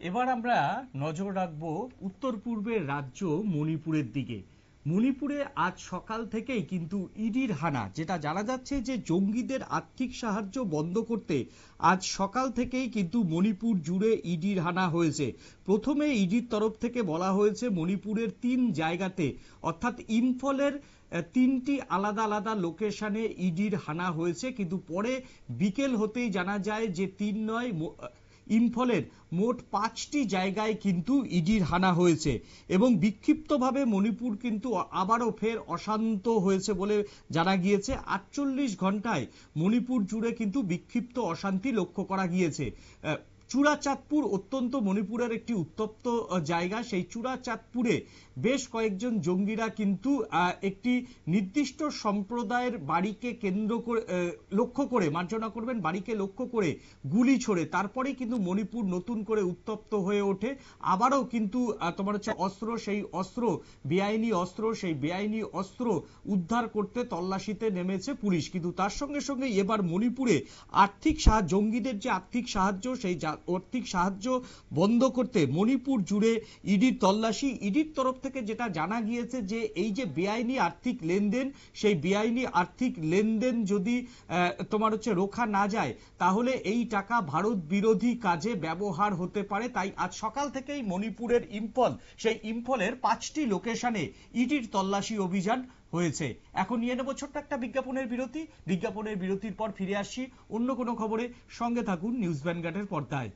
এবার আমরা নজর রাখব উত্তর পূর্বের রাজ্য মণিপুরের দিকে। মণিপুরে আজ সকাল থেকেই কিন্তু ইডির হানা, যেটা জানা যাচ্ছে যে জঙ্গিদের আর্থিক সাহায্য বন্ধ করতে আজ সকাল থেকেই কিন্তু মণিপুর জুড়ে ইডির হানা হয়েছে। প্রথমে ইডির তরফ থেকে বলা হয়েছে মণিপুরের তিন জায়গাতে, অর্থাৎ ইম্ফলের তিনটি আলাদা আলাদা লোকেশনে ইডির হানা হয়েছে। কিন্তু পরে বিকেল হতেই জানা যায় যে তিন নয় ইম্ফলের মোট পাঁচটি জায়গায় কিন্তু ইডির হানা হয়েছে এবং বিক্ষিপ্তভাবে মণিপুর কিন্তু আবারও ফের অশান্ত হয়েছে বলে জানা গিয়েছে। আটচল্লিশ ঘন্টায় মণিপুর জুড়ে কিন্তু বিক্ষিপ্ত অশান্তি লক্ষ্য করা গিয়েছে। চূড়াচাঁদপুর অত্যন্ত মণিপুরের একটি উত্তপ্ত জায়গা। সেই চূড়াচাঁদপুরে বেশ কয়েকজন জঙ্গিরা কিন্তু একটি নির্দিষ্ট সম্প্রদায়ের বাড়িকে কেন্দ্র করে লক্ষ্য করে, মার্জনা করবেন, বাড়িকে লক্ষ্য করে গুলি ছোড়ে। তারপরেই কিন্তু মণিপুর নতুন করে উত্তপ্ত হয়ে ওঠে। আবারও কিন্তু তোমার হচ্ছে অস্ত্র, সেই অস্ত্র, বেআইনি অস্ত্র, সেই বেআইনি অস্ত্র উদ্ধার করতে তল্লাশিতে নেমেছে পুলিশ। কিন্তু তার সঙ্গে সঙ্গে এবার মণিপুরে আর্থিক সাহায্য জঙ্গিদের যে আর্থিক সাহায্য, সেই আর্থিক সাহায্য বন্ধ করতে মণিপুর জুড়ে ইডির তল্লাশি। ইডির তরফ থেকে যেটা জানা গিয়েছে যে, এই যে বেআইনি আর্থিক লেনদেন, সেই বেআইনি আর্থিক লেনদেন যদি তোমার হচ্ছে রোখা না যায়, তাহলে এই টাকা ভারত বিরোধী কাজে ব্যবহার হতে পারে। তাই আজ সকাল থেকেই মণিপুরের ইম্ফল, সেই ইম্ফলের পাঁচটি লোকেশনে ইডির তল্লাশি অভিযান হয়েছে। এখন নিয়ে নেব ছোট্ট একটা বিজ্ঞাপনের বিরতি। বিজ্ঞাপনের বিরতির পর ফিরে আসি অন্য কোনো খবরে। সঙ্গে থাকুন নিউজ ভ্যানগার্ডের পর্দায়।